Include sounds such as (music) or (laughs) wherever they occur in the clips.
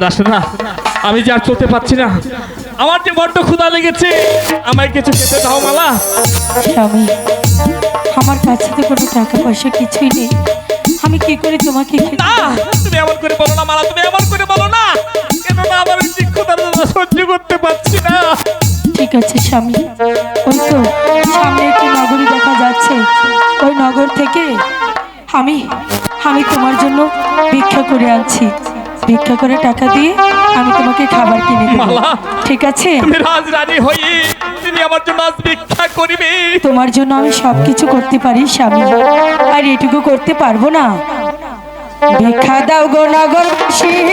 আর আসো না। আমি যে আর চলতে পারছি না। আমার যে বড্ড ক্ষুধা লেগেছে আমায় কিছু খেতে দাও মালা। স্বামী আমার কাছে তো কোনো টাকা পয়সা কিছুই নেই। আমি কি করে তোমাকে খেতে না তুমি এমন করে বলো না মালা তুমি এমন করে বলো না। কেননা আমার ওই যে সহ্য করতে পারছি না। ঠিক আছে স্বামী ওই তো সামনে একটি নগরী দেখা যাচ্ছে। ওই নগর থেকে আমি আমি তোমার জন্য ভিক্ষা করে আনছি। ভিক্ষা করে টাকা দিয়ে আমি তোমাকে খাবার কিনে দেবো। ঠিক আছে? তুমি রাজ রানী হয়ে তুমি আমার জন্য আজ ভিক্ষা করিবে। তোমার জন্য আমি সবকিছু করতে পারি স্বামী। আর এটুকু করতে পারব না। ভিক্ষা দাও গো নগর তিন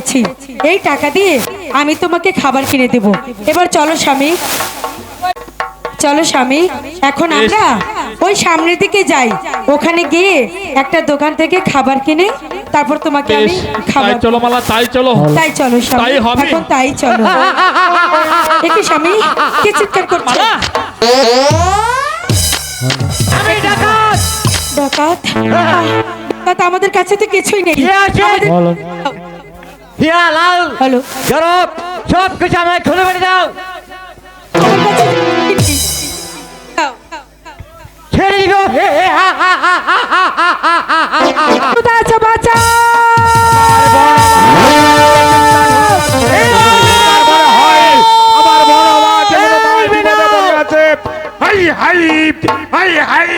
পেয়েছি। এই টাকা দিয়ে আমি তোমাকে খাবার কিনে দেব। এবার চলো স্বামী। চলো স্বামী এখন আমরা ওই সামনের দিকে যাই। ওখানে গিয়ে একটা দোকান থেকে খাবার কিনে তারপর তোমাকে আমি তাই খাবার চলো মালা তাই চলো। তাই চলো স্বামী। এখন তাই চলো। স্বামী কে চিৎকার করছ? আমি ডাকাত। ডাকাত? আমাদের কাছে তো কিছুই নেই। আমাদের- হিয়া লাল হ্যালো জরব সব কিছু আমায় খুলে বেড়ে দাও। ছেড়ে দিব হে, হে, হা, হা, হা, হা, হা, হা, হা, হা, হাই হাই হাই হাই হাই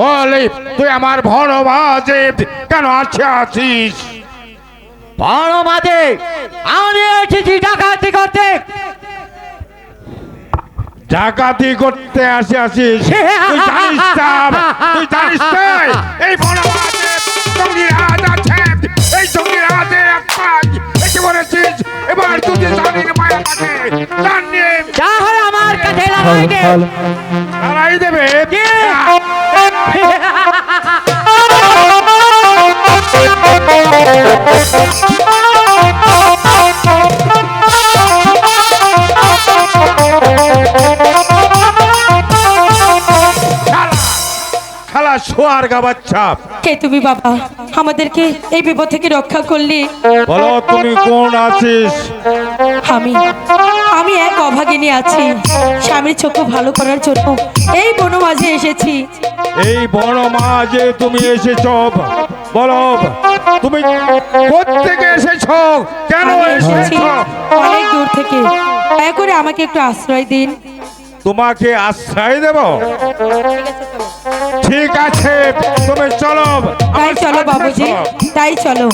বলে তুই আমার মাঝে কেন আছে আছিস মাঝে আমি এসেছি ডাকাতি করতে। ডাকাতি করতে আসি আসিস। (laughs) তুই জানিস চাপ তুই জানিস তাই? এই বড় মাঝে জঙ্গির হাত আছে। এই জঙ্গির হাতে একটা এসে বলেছিস এবার তুই জানির মায়া লাগে জানিয়ে তাহলে আমার কাছে লাগাই দে লড়াই দেবে কে তুমি বাবা আমাদেরকে এই বিপদ থেকে রক্ষা করলে। বলো তুমি কোন আছিস? আমি আমি এক অভাগিনী আছি। স্বামীর চক্ষু ভালো করার জন্য এই বনমাঝে এসেছি। এই বড় মা যে তুমি এসেছ বলো তুমি কোথেকে এসেছ? কেন এসেছ অনেক দূর থেকে। দয়া করে আমাকে একটু আশ্রয় দিন। তোমাকে আশ্রয় দেব। ঠিক আছে তুমি চলো তাই চলো বাবুজি চলো। তাই চলো।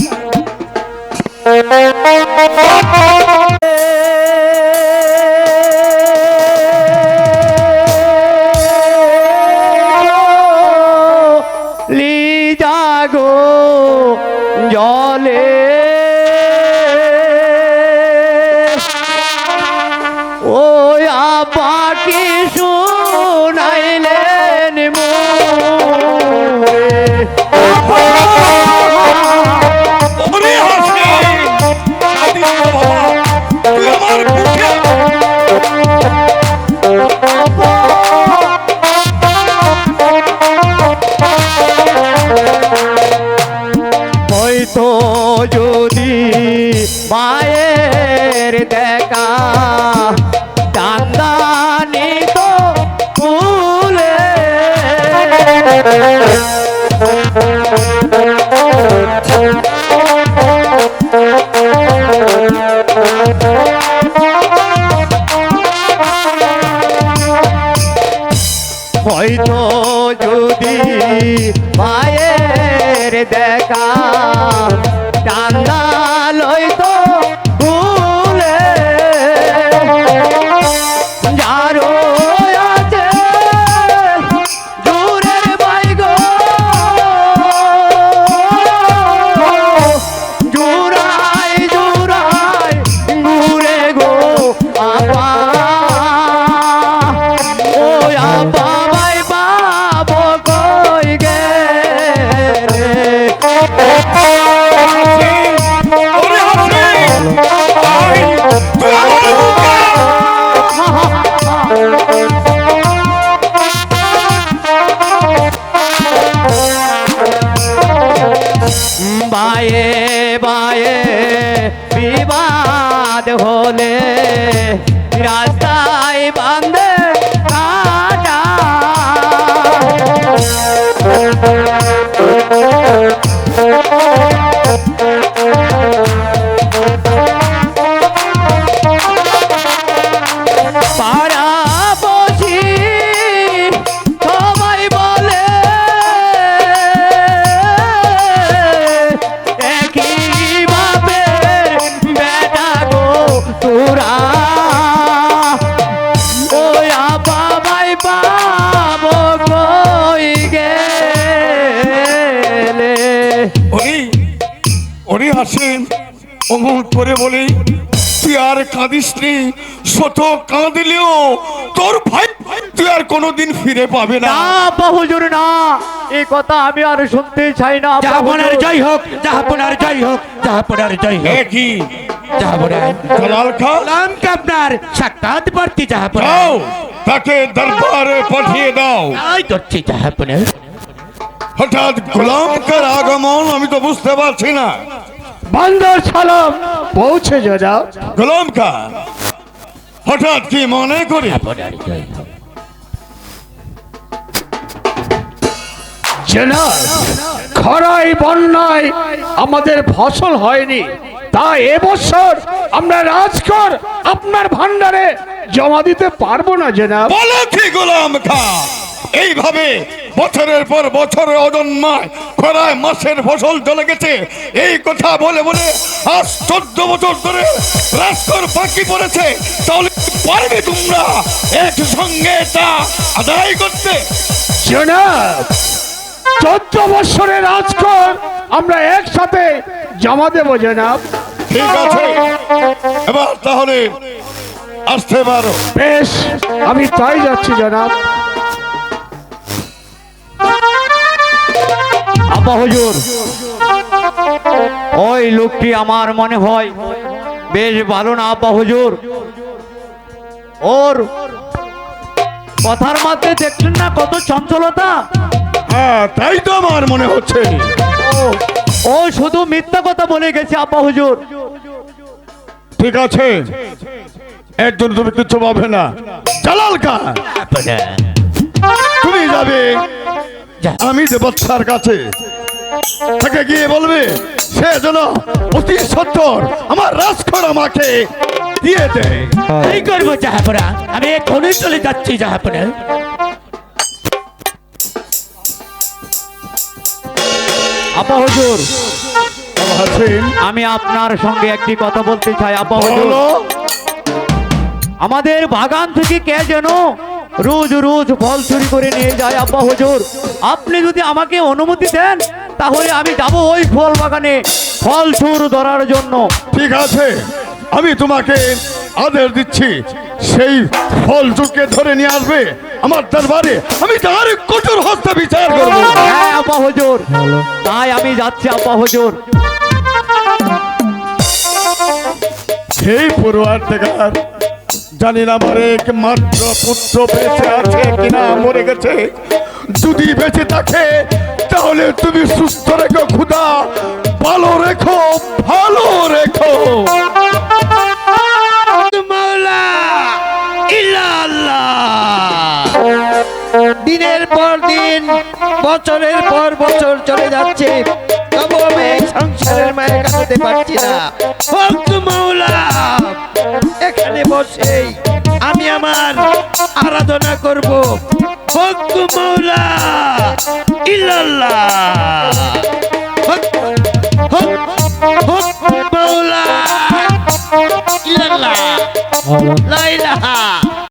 বিবাদ হলে অমল করে বলি তুই আর কাঁদিস নি শত কাঁদলেও তোর ভাই তুই আর কোনোদিন ফিরে পাবে না। আব্বা না। এই কথা আমি আর শুনতে চাই না জাহাপনার। জয় হোক জাহাপনার জয় হোক জাহাপনার জয় হোক। কি? জাহাপনা জালাল খা। গোলাম আপনার সাক্ষাৎ প্রার্থী জাহাপনা যাও তাকে দরবারে পাঠিয়ে দাও। তাই করছি জাহাপনা হঠাৎ গোলামকার আগমন আমি তো বুঝতে পারছি না। বান্দর সালাম পৌঁছে যা গোলাম খা। হঠাৎ কি মনে করি? খরাই বন্যায় আমাদের ফসল হয়নি। তাই এবছর আমরা রাজকর আপনার ভান্ডারে জমা দিতে পারব না জেনাব। বলো কি গোলাম খা? এইভাবে বছরের পর বছর অজন্মায় খরায় মাসের ফসল চলে গেছে। এই কথা বলে বলে আজ চোদ্দ বছর ধরে রাস্কর ফাঁকি পড়েছে। তাহলে পারবে তোমরা একসঙ্গে তা আদায় করতে? চোদ্দ বছরের রাজকর আমরা একসাথে জমা দেবো জনাব। ঠিক আছে। এবার তাহলে আসতে পারো। বেশ আমি তাই যাচ্ছি জনাব। আব্বা হুজুর। ওই লোকটি আমার মনে হয় বেশ ভালো না আব্বা হুজুর। ওর কথার মধ্যে দেখলেন না কত চঞ্চলতা? হ্যাঁ তাই তো আমার মনে হচ্ছে। ও- ও শুধু মিথ্যা কথা বলে গেছে আব্বা হুজুর। ঠিক আছে। এর জন্য তুমি কিচ্ছু পাবে না। জালাল কা তুমি যাবে। আমি দেবচ্ছার কাছে তাকে গিয়ে বলবে সে যেন অতি সত্তর আমার রাজখর আমাকে দিয়ে দেয়। এই করব জাহাপনা? আমি এখনই চলে যাচ্ছি জাহাপনা। আব্বা হুজুর আমি আপনার সঙ্গে একটি কথা বলতে চাই আব্বা হুজুর। আমাদের বাগান থেকে কে যেন রোজ রোজ ফল চুরি করে নিয়ে যায় আব্বা হুজুর। আপনি যদি আমাকে অনুমতি দেন তাহলে আমি যাব ওই ফল বাগানে ফল চুর ধরার জন্য। ঠিক আছে আমি তোমাকে আদেশ দিচ্ছি সেই ফল চুরকে ধরে নিয়ে আসবে আমার দরবারে। আমি তার কঠোর হস্তে বিচার করব। হ্যাঁ আব্বা হুজুর। তাই আমি যাচ্ছি আব্বা হুজুর। সেই পড়ুয়ার দেখার জানি না আমার একমাত্র পুত্র বেঁচে আছে কিনা মরে গেছে। যদি বেঁচে থাকে তাহলে তুমি সুস্থ রেখো খুদা ভালো রেখো ভালো রেখো। দিনের পর দিন বছরের পর বছর চলে যাচ্ছে। তবু আমি সংসারের মায়ের কাটাতে পারছি না। ভক্ত মাওলা। এখানে বসে আমি আমার আরাধনা করব। ভক্ত মৌলা ইল্লাল্লাহ। মৌলা ইল্লাল্লাহ। লা